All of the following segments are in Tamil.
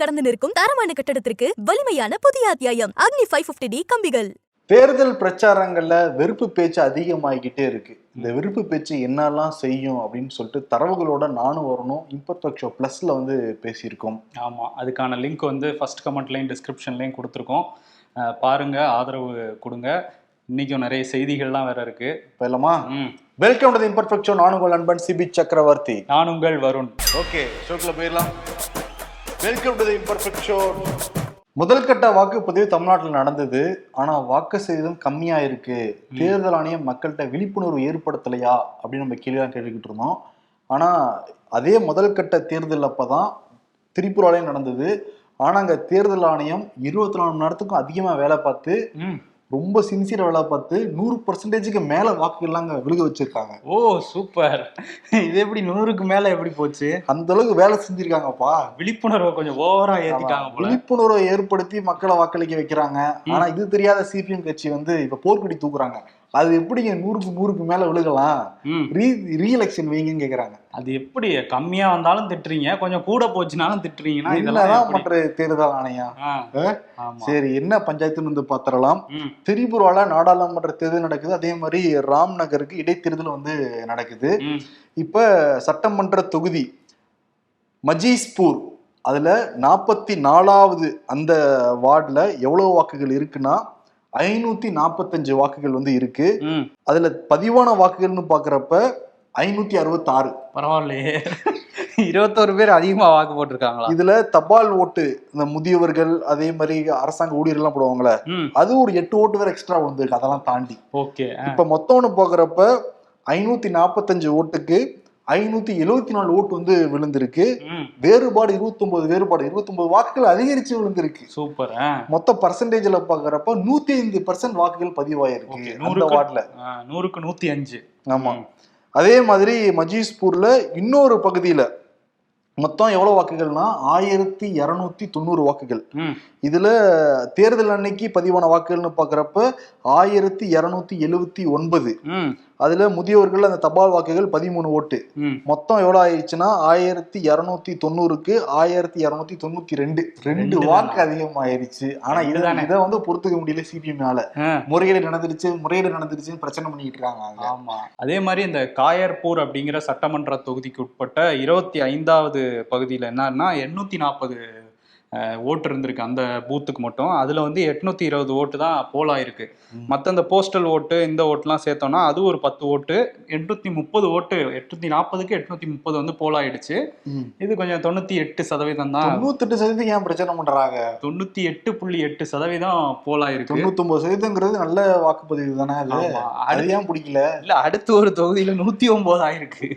கடந்து நிற்கும் தரமான கட்டடத்திற்கு வலிமையான புதிய அத்தியாயம். அக்னி ஃபைவ் பிப்டி டி கம்பிகள். தேர்தல் பிரச்சாரங்கள்ல வெறுப்பு பேச்சு அதிகமாகிக்கிட்டே இருக்கு. இந்த வெறுப்பு பேச்சு என்னெல்லாம் செய்யும் அப்படின்னு சொல்லிட்டு தரவுகளோட நானும் வரணும். இம்பர்ஃபெக்ட் ஷோ பிளஸ்ல வந்து பேசியிருக்கோம். ஆமாம் அதுக்கான லிங்க் வந்து ஃபர்ஸ்ட் கமெண்ட்லையும் டிஸ்கிரிப்ஷன்லையும் கொடுத்துருக்கோம். பாருங்க ஆதரவு கொடுங்க. இன்னைக்கும் நிறைய செய்திகள்லாம் வேற இருக்கு. போயிடலாமா? வெல்கம் டு இம்பர்ஃபெக்ட் ஷோ நானும் உங்கள் நண்பன் சிபி சக்கரவர்த்தி. நான் உங்கள் வருண். ஓகே ஷோக்குள்ள போயிடலாம். வெல்கம் டு இம்பர்ஃபெக்ட் ஷோ முதல் கட்ட வாக்குப்பதிவு தமிழ்நாட்டில் நடந்தது. ஆனா வாக்கு சதவீதம் கம்மியா இருக்கு தேர்தல் ஆணையம் மக்கள்கிட்ட விழிப்புணர்வு ஏற்படுத்தலையா? அப்படின்னு நம்ம கேள்விதான் கேட்டுக்கிட்டு இருந்தோம். ஆனா அதே முதல் கட்ட தேர்தல் அப்பதான் திரிபுராலையும் நடந்தது. ஆனா அங்க தேர்தல் ஆணையம் இருபத்தி நாலு மணி நேரத்துக்கும் அதிகமா வேலை பார்த்து ரொம்ப சின்சியரா வேலை பார்த்து நூறு பர்சன்டேஜுக்கு மேல வாக்குகள்லாம் விழுக வச்சிருக்காங்க. ஓ சூப்பர் இது எப்படி நூறுக்கு மேல எப்படி போச்சு? அந்த அளவுக்கு வேலை செஞ்சிருக்காங்கப்பா. விழிப்புணர்வை கொஞ்சம் ஓவரா ஏத்திட்டாங்க விழிப்புணர்வை ஏற்படுத்தி மக்களை வாக்களிக்க வைக்கிறாங்க. ஆனா இது தெரியாத சிபிஎம் கட்சி வந்து இப்ப போர்க்கொடி தூக்குறாங்க. அது எப்படிங்க நூறுக்கு நூறுக்கு மேல விழுகலாம்? ரீ ரீஎலெக்ஷன் வைங்கன்னு கேக்குறாங்க. அது எப்படி? கம்மியா வந்தாலும் திட்டுறீங்க. கொஞ்சம் கூட போச்சுனாலும் திட்டுறீங்கன்னா இதெல்லாம்? மற்ற தேர்தல் ஆணையம் ஆ, ஆ? ஆமா. சரி என்ன பஞ்சாயத்துன்னு வந்து பாத்திரலாம். திரிபுரால நாடாளுமன்ற தேர்தல் நடக்குது. அதே மாதிரி ராம்நகருக்கு இடைத்தேர்தல் வந்து நடக்குது. இப்ப சட்டமன்ற தொகுதி மஜீஸ்பூர் அதுல நாற்பத்தி நாலாவது அந்த வார்டுல எவ்வளவு வாக்குகள் இருக்குன்னா ஐநூத்தி நாற்பத்தஞ்சு வாக்குகள் வந்து இருக்கு. அதுல பதிவான வாக்குகள்னு பாக்குறப்ப ஐநூத்தி அறுபத்தி ஆறு பரவாயில்லையே. இருபத்தோரு பேர் அதிகமா வாக்கு போட்டிருக்காங்களா? இதுல தபால் ஓட்டு இந்த முதியவர்கள் அதே மாதிரி அரசாங்க ஊழியர்கள்லாம் போடுவாங்கல்ல ம். அது ஒரு எட்டு ஓட்டு வேற எக்ஸ்ட்ரா வந்திருக்கு. அதெல்லாம் தாண்டி. ஓகே இப்ப மொத்தம்னு பாக்குறப்ப ஐநூத்தி நாற்பத்தஞ்சு ஓட்டுக்கு ஐநூத்தி எழுவத்தி நாலு ஓட்டு வந்து விழுந்திருக்கு. வேறுபாடு 29 வேறுபாடு 29 வாக்குகள் அதிகரிச்சு விழுந்திருக்கு. சூப்பர் மொத்த பர்சன்டேஜ்ல பாக்குறப்ப நூத்தி ஐந்து பர்சன்ட் வாக்குகள் பதிவாயிருக்கு நூறுக்கு- வார்டுல. நூறுக்கு நூத்தி அஞ்சு. ஆமா. அதே மாதிரி மஜீஸ்பூர்ல இன்னொரு பகுதியில மொத்தம் எவ்வளவு வாக்குகள்னா ஆயிரத்தி இருநூத்தி தொண்ணூறு வாக்குகள். இதுல தேர்தல் அன்னைக்கு பதிவான வாக்குகள்னு பாக்குறப்ப ஆயிரத்தி இருநூத்தி எழுவத்தி ஒன்பது. அதுல முதியோர்கள் அந்த தபால் வாக்குகள் பதிமூணு ஓட்டு. மொத்தம் எவ்வளவு ஆயிடுச்சுன்னா ஆயிரத்தி இருநூத்தி தொண்ணூறுக்கு ஆயிரத்தி இருநூத்தி தொண்ணூத்தி ரெண்டு. ரெண்டு வாக்கு அதிகமாயிருச்சு. ஆனா ரெண்டு இதை வந்து பொறுத்துக்க முடியல சிபிஎம்னால ஆ, முறைகேடு நடந்துருச்சு முறைகேடு நடந்துருச்சுன்னு பிரச்சனை பண்ணிட்டு இருக்காங்க அங்க. ஆமா. அதே மாதிரி இந்த காயர்பூர் அப்படிங்கிற சட்டமன்ற தொகுதிக்கு உட்பட்ட இருபத்தி ஐந்தாவது பகுதியில் என்னன்னா எண்ணூத்தி நாற்பது ஓட்டு இருந்திருக்கு. அந்த பூத்துக்கு மட்டும். அதுல வந்து எட்நூத்தி இருபது ஓட்டு தான் போல் ஆயிருக்கு. மற்ற இந்த போஸ்டல் ஓட்டு இந்த ஓட்டுலாம் சேர்த்தோம்னா அது ஒரு பத்து ஓட்டு. எட்நூத்தி முப்பது ஓட்டு எட்நூத்தி நாற்பதுக்கு எட்நூத்தி முப்பது வந்து போல் ஆயிடுச்சு. இது கொஞ்சம் தொண்ணூத்தி எட்டு சதவீதம் தான். தொண்ணூத்தெட்டு சதவீதம் ஏன் பிரச்சனை பண்றாங்க? தொண்ணூத்தி எட்டு புள்ளி எட்டு சதவீதம் போல் ஆயிருக்கு. தொண்ணூத்தொன்பது சதவீதங்கிறது நல்ல வாக்குப்பதிவு தானே அது? ஏன் பிடிக்கல? இல்ல அடுத்து ஒரு தொகுதியில நூத்தி ஒன்பது ஆயிருக்கு.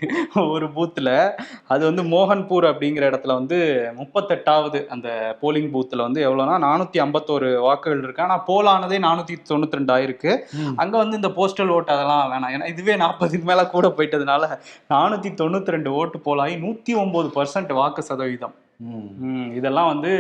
ஒரு பூத்துல. அது வந்து மோகன்பூர் அப்படிங்கிற இடத்துல வந்து முப்பத்தெட்டாவது அந்த போலிங் பூத்துல வந்து எவ்வளவுனா நானூத்தி ஐம்பத்தோரு வாக்குகள் இருக்கு. ஆனா போலானதே நானூத்தி தொண்ணூத்தி ரெண்டு ஆயிருக்கு. அங்க வந்து இந்த போஸ்டல் ஓட்டு அதெல்லாம் வேணாம். ஏன்னா இதுவே நாற்பதுக்கு மேல கூட போயிட்டதுனால நானூத்தி தொண்ணூத்தி ரெண்டு ஓட்டு போலாகி நூத்தி ஒன்பது பர்சன்ட் வாக்கு சதவீதம். இதெல்லாம் வந்து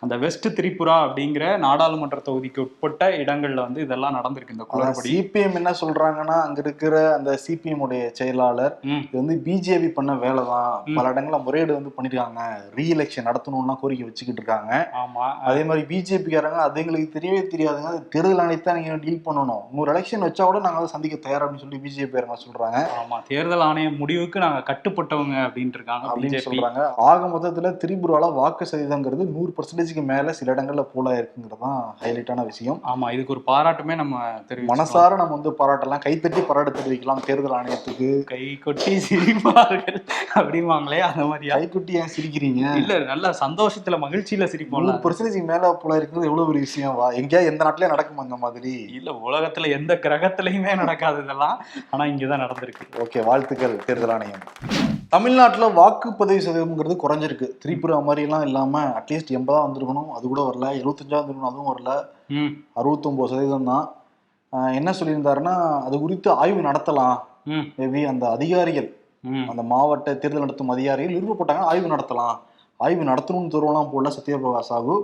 அந்த வெஸ்ட் திரிபுரா அப்படிங்கிற நாடாளுமன்ற தொகுதிக்கு உட்பட்ட இடங்கள்ல வந்து இதெல்லாம் நடந்திருக்கு இந்த குளறுபடி. சிபிஎம் என்ன சொல்றாங்கன்னா அங்க இருக்கிற அந்த சிபிஎம் உடைய செயலாளர். இது வந்து பிஜேபி பண்ண வேலை தான். பல இடங்கள்ல முறையீடு வந்து பண்ணிருக்காங்க. ரீஎலெக்ஷன் நடத்தணும்னா கோரிக்கை வச்சுக்கிட்டு இருக்காங்க. ஆமா. அதே மாதிரி பிஜேபிக்காரங்க அது எங்களுக்கு தெரியவே தெரியாதுங்க. அது தேர்தல் ஆணையத்தை நீங்க டீல் பண்ணணும். இன்னொரு எலெக்ஷன் வச்சா கூட நாங்க அதை சந்திக்க தயார் அப்படின்னு சொல்லி பிஜேபி சொல்றாங்க? ஆமா தேர்தல் ஆணைய முடிவுக்கு நாங்க கட்டுப்பட்டவங்க அப்படின்ட்டு இருக்காங்க அப்படின்னு பிஜேபி. சொல்றாங்க. ஆக மொத்தத்துல திரிபுரால வாக்கு சதவீதங்கிறது நூறு பர்சன்டேஜ்க்கு மேல சில இடங்கள்ல போலா இருக்குங்கிறது தான் ஹைலைட்டான விஷயம். ஆமா இதுக்கு ஒரு பாராட்டுமே நம்ம தெரிவிச்சோம் மனசார நம்ம வந்து பாராட்டலாம். கைத்தட்டி பாராட்டு தெரிவிக்கலாம். தேர்தல் ஆணையத்துக்கு. கை கொட்டி சிரிப்பார்கள் அப்படிம்பாங்களே அந்த மாதிரியா? கைக்குட்டி ஏன் சிரிக்கிறீங்க? இல்ல நல்ல சந்தோஷத்துல மகிழ்ச்சியில சிரிப்போம்ல. நூறு பர்சன்டேஜ் மேல போல இருக்கிறது எவ்வளவு பெரிய விஷயம்? வா எங்கேயா எந்த நாட்டிலயும் நடக்குமா அந்த மாதிரி? இல்ல உலகத்துல எந்த கிரகத்திலயுமே நடக்காது இதெல்லாம். ஆனா இங்கதான் நடந்திருக்கு. ஓகே வாழ்த்துக்கள் தேர்தல் ஆணையம். தமிழ்நாட்டுல வாக்குப்பதிவு சதவீதம்ங்கிறது குறைஞ்சிருக்கு. திரிபுரா மாதிரி எல்லாம் இல்லாம அட்லீஸ்ட் எண்பதா வந்திருக்கணும். அது கூட வரல. எழுபத்தஞ்சா வந்திருக்கணும். அதுவும் வரல. ம். அறுபத்தொன்பது சதவீதம் தான். என்ன சொல்லியிருந்தாருன்னா அது குறித்து ஆய்வு நடத்தலாம். மேபி அந்த அதிகாரிகள் அந்த மாவட்ட தேர்தல் நடத்தும் அதிகாரிகள் விருப்பப்பட்டாங்க ஆய்வு நடத்தலாம். ஆய்வு நடத்தணும்னு தருவலாம் போல சத்யபிரகாஷ் சாகு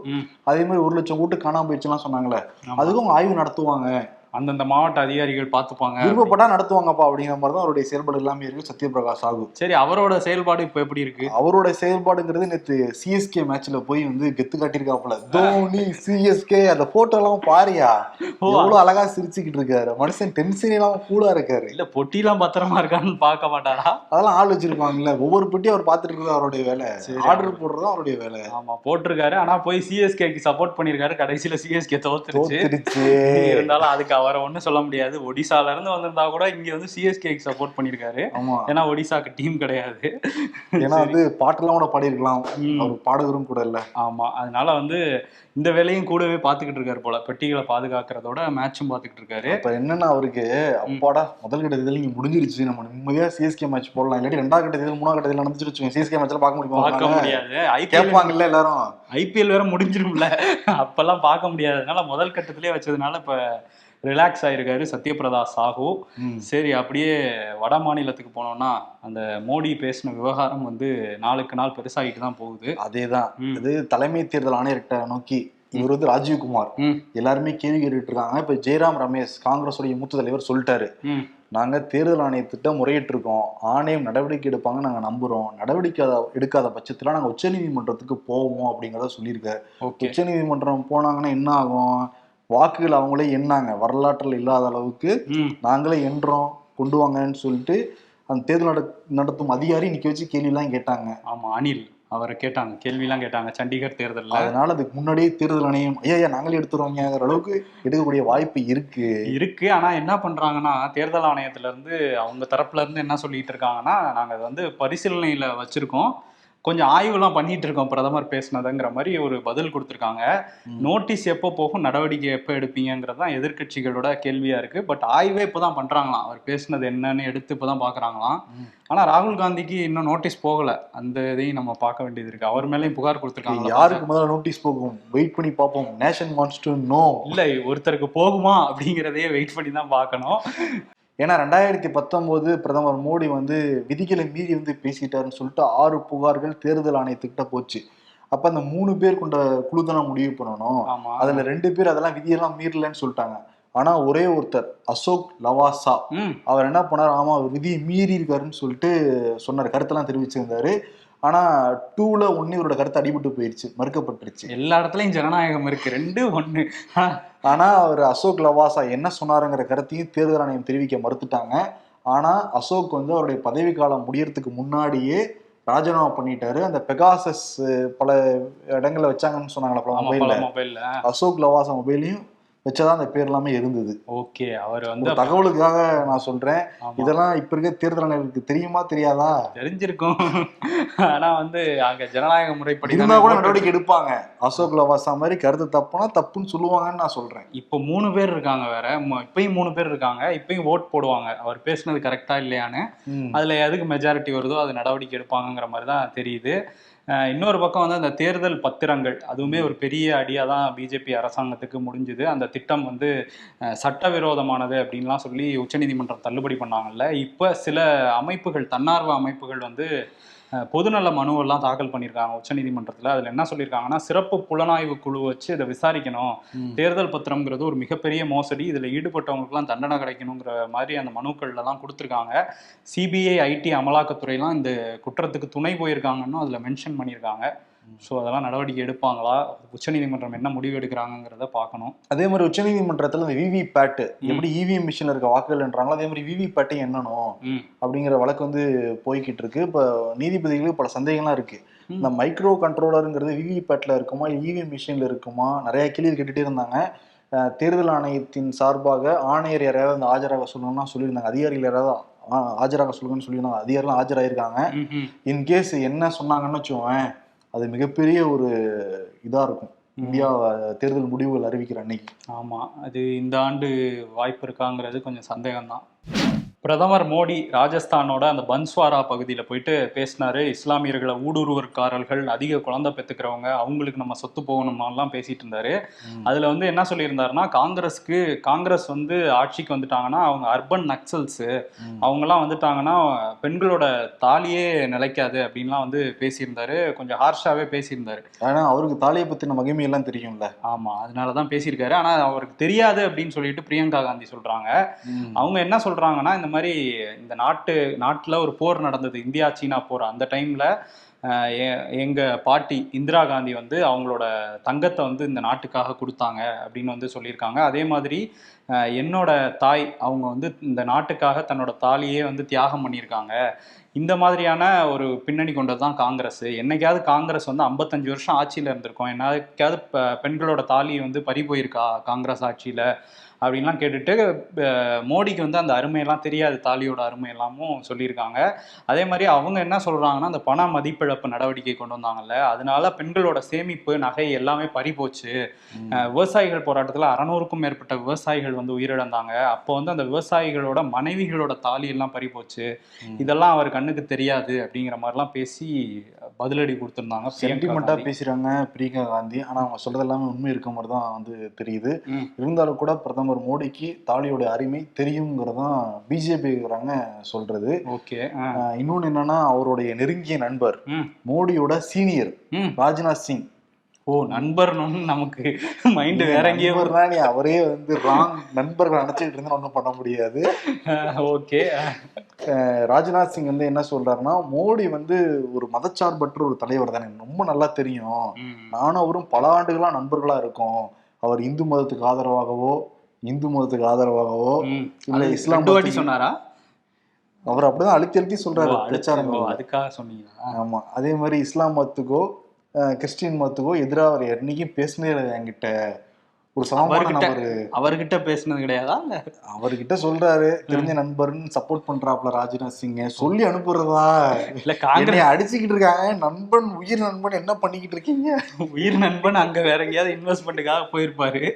அதே மாதிரி ஒரு லட்சம் கூட்டு காணாம போயிடுச்சுலாம் சொன்னாங்களே. அதுக்கும் அவங்க ஆய்வு நடத்துவாங்க. அந்தந்த மாவட்ட அதிகாரிகள் பார்த்துப்பாங்க. விருப்பப்பட்டா நடத்துவாங்கப்பா அப்படிங்கிற மாதிரி தான் அவருடைய செயல்பாடு எல்லாமே இருக்கு. சத்யபிரகாஷ் சாகு. சரி அவரோட செயல்பாடு இப்ப எப்படி இருக்கு? அவரோட செயல்பாடுங்கிறது நேத்து சிஎஸ்கே மேட்ச்ல போய் வந்து கெத்து காட்டியிருக்காப்புல. தோனி சிஎஸ்கே அந்த போட்டோ எல்லாம் பாரியா. எவ்வளவு அழகா சிரிச்சுக்கிட்டு இருக்காரு. மனுஷன் டென்ஷன் இல்லாம கூலா இருக்காரு. இல்ல பொட்டிலாம் பத்திரமா இருக்கான்னு பார்க்க மாட்டாரா? அதெல்லாம் ஆள் வச்சிருப்பாங்கல்ல. ஒவ்வொரு பெட்டியும் அவர் பார்த்துட்டு இருக்கிறது அவருடைய வேலை. ஆர்டர் போடுறதும் அவருடைய வேலை. ஆமா போட்டிருக்காரு. ஆனா போய் சிஎஸ்கேக்கு சப்போர்ட் பண்ணிருக்காரு கடைசியில சிஎஸ்கே தோத்துருச்சு. இருந்தாலும் அதுக்கு அவரை ஒண்ணும் சொல்ல முடியாது. ஒடிசால இருந்து வந்திருந்தா கூட இங்க வந்து சிஎஸ்கேக்கு சப்போர்ட் பண்ணிருக்காரு ஆமா. ஏன்னா ஒடிசாக்கு டீம் கிடையாது. ஏன்னா வந்து பாட்டெல்லாம் கூட பாடியிருக்கலாம். அவர் பாடகரும் கூட இல்ல. ஆமா. அதனால வந்து இந்த வேலையும் கூடவே பாத்துக்கிட்டு இருக்காரு போல. பெட்டிகளை பாதுகாக்கிறதோட மேட்சும் பாத்துக்கிட்டு இருக்காரு. இப்ப என்னன்னா அவருக்கு அப்பாடா முதல் கட்ட தேர்தல் இங்க முடிஞ்சிருச்சு. நம்ம நிம்மதியா சிஎஸ்கே மேட்ச் போடலாம். இல்லாட்டி ரெண்டாவது கட்ட தேர்தல் மூணாவது கட்ட தேர்தல் நடந்துச்சு சிஎஸ்கே மேட்ச்ல பார்க்க பார்க்க முடியுமா முடியாது. ஐபிஎல் கேட்பாங்கல்ல எல்லாரும். ஐபிஎல் வேற முடிஞ்சிரும்ல. அப்பெல்லாம் பார்க்க முடியாததுனால முதல் கட்டத்திலே வச்சதுனால இப்ப ரிலாக்ஸ் ஆயிருக்காரு சத்யபிரதா சாஹூ. ம். சரி அப்படியே வட மாநிலத்துக்கு போனோம்னா அந்த மோடி பேசின விவகாரம் வந்து நாளுக்கு நாள் பெருசாகிட்டு தான் போகுது. அதேதான். ம். அது தலைமை தேர்தல் ஆணையர்கிட்ட நோக்கி இவர் வந்து ராஜீவ்குமார். எல்லாருமே கேள்வி கேட்டுட்டு இருக்காங்க. இப்ப ஜெயராம் ரமேஷ் காங்கிரஸுடைய மூத்த தலைவர் சொல்லிட்டாரு. நாங்க தேர்தல் ஆணையத்திட்ட முறையிட்டு இருக்கோம். ஆணையம் நடவடிக்கை எடுப்பாங்க நாங்க நம்புறோம். நடவடிக்கை எடுக்காத பட்சத்துல நாங்க உச்சநீதிமன்றத்துக்கு போவோம் அப்படிங்கறத சொல்லியிருக்காரு. ஓகே. உச்சநீதிமன்றம் போனாங்கன்னா என்ன ஆகும்? வாக்குகள் அவங்களே எண்ணாங்க வரலாற்றில் இல்லாத அளவுக்கு நாங்களே எண்றோம் கொண்டு வாங்கன்னு சொல்லிட்டு அந்த தேர்தல் நட நடத்தும் அதிகாரி நிக்க வச்சு கேள்வி எல்லாம் கேட்டாங்க. ஆமா அனில் அவரை கேட்டாங்க. கேள்விலாம் கேட்டாங்க சண்டிகர் தேர்தல்ல. அதனால அதுக்கு முன்னாடியே தேர்தல் ஆணையம் ஐயா நாங்களே எடுத்துருவோங்கிற அளவுக்கு எடுக்கக்கூடிய வாய்ப்பு இருக்கு. இருக்கு. ஆனா என்ன பண்றாங்கன்னா தேர்தல் ஆணையத்துல இருந்து அவங்க தரப்புல இருந்து என்ன சொல்லிட்டு இருக்காங்கன்னா நாங்க அதை வந்து பரிசீலனையில வச்சிருக்கோம். கொஞ்சம் ஆய்வுலாம் பண்ணிட்டு இருக்கோம் பிரதமர் பேசினதுங்கிற மாதிரி ஒரு பதில் கொடுத்துருக்காங்க. நோட்டீஸ் எப்போ போகும் நடவடிக்கை எப்போ எடுப்பீங்கிறது தான் எதிர்க்கட்சிகளோட கேள்வியா இருக்கு. பட் ஆய்வே இப்போதான் பண்றாங்களாம். அவர் பேசினது என்னன்னு எடுத்து இப்போதான் பாக்குறாங்களாம். ம். ஆனா ராகுல் காந்திக்கு இன்னும் நோட்டீஸ் போகல. அந்த இதையும் நம்ம பார்க்க வேண்டியது இருக்கு. அவர் மேலேயும் புகார் கொடுத்துருக்காங்க. யாருக்கு முதல்ல நோட்டீஸ் போகும்? வெயிட் பண்ணி பார்ப்போம். Nation wants to know. இல்ல ஒருத்தருக்கு போகுமா அப்படிங்கிறதையே வெயிட் பண்ணி தான் பார்க்கணும். ஏன்னா ரெண்டாயிரத்தி பத்தொன்பது பிரதமர் மோடி வந்து விதிகளை மீறி வந்து பேசிட்டாருன்னு சொல்லிட்டு ஆறு புகார்கள் தேர்தல் ஆணையத்துக்கிட்ட போச்சு. அப்ப அந்த மூணு பேர் கொண்ட குழு தானே முடிவு பண்ணணும். ஆமா. அதுல ரெண்டு பேர் அதெல்லாம் விதியெல்லாம் மீறலன்னு சொல்லிட்டாங்க. ஆனா ஒரே ஒருத்தர் அசோக் லவாசா. அவர் என்ன பண்ணார்? ஆமா அவர் விதியை மீறி இருக்காருன்னு சொல்லிட்டு சொன்னார். கருத்தெல்லாம் தெரிவிச்சிருந்தாரு. ஆனா டூல ஒன்னு இவரோட கருத்து அடிபட்டு போயிருச்சு மறுக்கப்பட்டுருச்சு. எல்லா இடத்துலயும் ஜனநாயகம் இருக்கு ரெண்டு ஒண்ணு. ஆனா அவர் அசோக் லவாசா என்ன சொன்னாருங்கிற கருத்தையும் தேர்தல் ஆணையம் தெரிவிக்க மறுத்துட்டாங்க. ஆனா அசோக் வந்து அவருடைய பதவி காலம் முடியறதுக்கு முன்னாடியே ராஜினாமா பண்ணிட்டாரு. அந்த பெகாசஸ் பல இடங்கள்ல வச்சாங்கன்னு சொன்னாங்களா மொபைல்ல அசோக் லவாசா மொபைலையும் வச்சதான் அந்த பேர் எல்லாமே இருந்தது. ஓகே அவர் வந்து தகவலுக்காக நான் சொல்றேன். இதெல்லாம் இப்ப இருக்க தேர்தல் ஆணையருக்கு தெரியுமா தெரியாதா? தெரிஞ்சிருக்கும். ஆனா வந்து அங்க ஜனநாயக முறைப்படி இருந்தா கூட நடவடிக்கை எடுப்பாங்க. அசோக் லவாசா மாதிரி கருத்து தப்புனா தப்புன்னு சொல்லுவாங்கன்னு நான் சொல்றேன். இப்போ மூணு பேர் இருக்காங்க வேற. இப்பயும் மூணு பேர் இருக்காங்க. இப்பயும் ஓட் போடுவாங்க. அவர் பேசுனது கரெக்டா இல்லையான்னு. அதுல எதுக்கு மெஜாரிட்டி வருதோ அது நடவடிக்கை எடுப்பாங்கங்கிற மாதிரி தான் தெரியுது. இன்னொரு பக்கம் வந்து அந்த தேர்தல் பத்திரங்கள் அதுவுமே ஒரு பெரிய அடியாக தான் பிஜேபி அரசாங்கத்துக்கு முடிஞ்சுது. அந்த திட்டம் வந்து சட்டவிரோதமானது அப்படின்லாம் சொல்லி உச்சநீதிமன்றம் தள்ளுபடி பண்ணாங்கல்ல. இப்போ சில அமைப்புகள் தன்னார்வ அமைப்புகள் வந்து பொதுநல மனுவெல்லாம் தாக்கல் பண்ணியிருக்காங்க உச்சநீதிமன்றத்தில். அதில் என்ன சொல்லியிருக்காங்கன்னா சிறப்பு புலனாய்வு குழு வச்சு இதை விசாரிக்கணும். தேர்தல் பத்திரம்ங்கிறது ஒரு மிகப்பெரிய மோசடி. இதில் ஈடுபட்டவங்களுக்குலாம் தண்டனை கிடைக்கணுங்கிற மாதிரி அந்த மனுக்கள்லாம் கொடுத்துருக்காங்க. சிபிஐ ஐடி அமலாக்கத்துறைலாம் இந்த குற்றத்துக்கு துணை போயிருக்காங்கன்னு அதில் மென்ஷன் பண்ணியிருக்காங்க. ஸோ அதெல்லாம் நடவடிக்கை எடுப்பாங்களா? உச்சநீதிமன்றம் என்ன முடிவு எடுக்கிறாங்கங்கிறத பார்க்கணும். அதே மாதிரி உச்சநீதிமன்றத்துல இந்த விவி பேட் எப்படி இவிஎம் மிஷின்ல இருக்க வாக்குகள்ன்றாங்களோ அதே மாதிரி விவி பேட்டையும் எண்ணணும் ம். அப்படிங்கிற வழக்கு வந்து போய்கிட்டு இருக்கு. இப்ப நீதிபதிகளுக்கு பல சந்தேகம்லாம் இருக்கு. இந்த மைக்ரோ கண்ட்ரோலருங்கிறது விவி பேட்ல இருக்குமா இவிஎம் மிஷின்ல இருக்குமா? நிறைய கேள்வி கேட்டுட்டே இருந்தாங்க. தேர்தல் ஆணையத்தின் சார்பாக ஆணையர் யாரையாவது அந்த ஆஜராக சொல்லணும்னா சொல்லியிருந்தாங்க. அதிகாரிகள் யாராவது ஆஜராக சொல்லுங்கன்னு சொல்லியிருந்தாங்க. அதிகாரிகள் ஆஜராயிருக்காங்க. இன்கேஸ் என்ன சொன்னாங்கன்னு வச்சுக்கோவேன் அது மிகப்பெரிய ஒரு இதா இருக்கும். இந்தியா தேர்தல் முடிவுகள் அறிவிக்கிற அன்னைக்கு. ஆமாம் அது இந்த ஆண்டு வாய்ப்பு இருக்காங்கிறது கொஞ்சம் சந்தேகம்தான். பிரதமர் மோடி ராஜஸ்தானோட அந்த பன்ஸ்வாரா பகுதியில் போயிட்டு பேசினாரு. இஸ்லாமியர்களை ஊடுருவற்காரர்கள் அதிக குழந்தை பெற்றுக்கிறவங்க அவங்களுக்கு நம்ம சொத்து போகணும்னாலாம் பேசிட்டு இருந்தாரு. அதுல வந்து என்ன சொல்லியிருந்தாருன்னா காங்கிரஸ்க்கு காங்கிரஸ் வந்து ஆட்சிக்கு வந்துட்டாங்கன்னா அவங்க அர்பன் நக்சல்ஸ் அவங்கெல்லாம் வந்துட்டாங்கன்னா பெண்களோட தாலியே நிலைக்காது அப்படின்லாம் வந்து பேசியிருந்தாரு. கொஞ்சம் ஹார்ஷாவே பேசியிருந்தாரு. ஆனா அவருக்கு தாலியை பத்தின மகிமையெல்லாம் தெரியும்ல. ஆமா அதனாலதான் பேசியிருக்காரு. ஆனா அவருக்கு தெரியாது அப்படின்னு சொல்லிட்டு பிரியங்கா காந்தி சொல்றாங்க. அவங்க என்ன சொல்றாங்கன்னா இந்த மாதிரி இந்த நாட்டு நாட்டில் ஒரு போர் நடந்தது. இந்தியா சீனா போர். அந்த டைமில் எங்கள் எ- பாட்டி இந்திரா காந்தி வந்து அவங்களோட தங்கத்தை வந்து இந்த நாட்டுக்காக கொடுத்தாங்க அப்படின்னு வந்து சொல்லியிருக்காங்க. அதே மாதிரி என்னோட தாய் அவங்க வந்து இந்த நாட்டுக்காக தன்னோட தாலியே வந்து தியாகம் பண்ணியிருக்காங்க. இந்த மாதிரியான ஒரு பின்னணி கொண்டது தான் காங்கிரஸ். என்னைக்காவது காங்கிரஸ் வந்து ஐம்பத்தஞ்சு வருஷம் ஆட்சியில் இருந்திருக்கோம். என்னைக்காவது பெண்களோட தாலி வந்து பறி போயிருக்கா காங்கிரஸ் ஆட்சியில்? அப்படின்லாம் கேட்டுட்டு மோடிக்கு வந்து அந்த அருமையெல்லாம் தெரியாது தாலியோட அருமை எல்லாமும் சொல்லியிருக்காங்க. அதே மாதிரி அவங்க என்ன சொல்றாங்கன்னா அந்த பண மதிப்பிழப்பு நடவடிக்கை கொண்டு வந்தாங்கல்ல அதனால பெண்களோட சேமிப்பு நகை எல்லாமே பறி போச்சு. விவசாயிகள் போராட்டத்தில் அறநூறுக்கும் மேற்பட்ட விவசாயிகள் வந்து உயிரிழந்தாங்க. அப்போ வந்து அந்த விவசாயிகளோட மனைவிகளோட தாலி எல்லாம் பறி போச்சு. இதெல்லாம் அவர் கண்ணுக்கு தெரியாது அப்படிங்கிற மாதிரிலாம் பேசி பதிலடி கொடுத்திருந்தாங்க பிரியங்கா சென்டிமெண்டா காந்தி. பேசுறாங்க பிரியங்கா காந்தி. ஆனா அவங்க சொல்றது எல்லாமே உண்மை இருக்க மாதிரி தான் வந்து தெரியுது. இருந்தாலும் கூட பிரதமர் மோடிக்கு தாலியோட அருமை தெரியுங்கிறதான் பிஜேபி சொல்றது. ஓகே ஆஹ் இன்னொன்னு என்னன்னா அவருடைய நெருங்கிய நண்பர் மோடியோட சீனியர் ராஜ்நாத் சிங். ஓ நண்பர்னு நமக்கு மைண்ட் வேற எங்கேயோ நீ அவரே வந்து ராங் நண்பர்கள் நினைச்சிட்டு இருந்தா ஒன்றும் பண்ண முடியாது. ஓகே ராஜ்நாத் சிங் வந்து என்ன சொல்றாருன்னா மோடி வந்து ஒரு மதச்சார்பற்ற ஒரு தலைவர் தானே ரொம்ப நல்லா தெரியும். நானும் அவரும் பல ஆண்டுகளா நண்பர்களா இருக்கோம். அவர் இந்து மதத்துக்கு ஆதரவாகவோ இந்து மதத்துக்கு ஆதரவாகவோ இல்ல இஸ்லாம் வாட்டி சொன்னாரா? அவர் அப்படிதான் அழுத்தி அழுத்தி சொல்றாரு பிரச்சாரங்கள் அதுக்காக சொன்னீங்களா? ஆமா. அதே மாதிரி இஸ்லாம் மதத்துக்கோ கிறிஸ்டின் மதத்துக்கோ எதிராக அவர் என்னைக்கும் பேசினே என்கிட்ட. ஒரு சமமான அவர்கிட்ட- நபர். அவர்கிட்ட பேசுனது கிடையாதா? அவர்கிட்ட சொல்றாரு தெரிஞ்ச நண்பர்னு சப்போர்ட் பண்றாப்ல ராஜ்நாத் சிங் சொல்லி அனுப்புறதா? இல்ல காங்கிரஸ் என்னை அடிச்சுக்கிட்டு இருக்காங்க. நண்பன் உயிர் நண்பன் என்ன பண்ணிக்கிட்டு இருக்கீங்க? உயிர் நண்பன் அங்க வேற எங்கேயாவது இன்வெஸ்ட்மெண்ட்டுக்காக போயிருப்பாரு.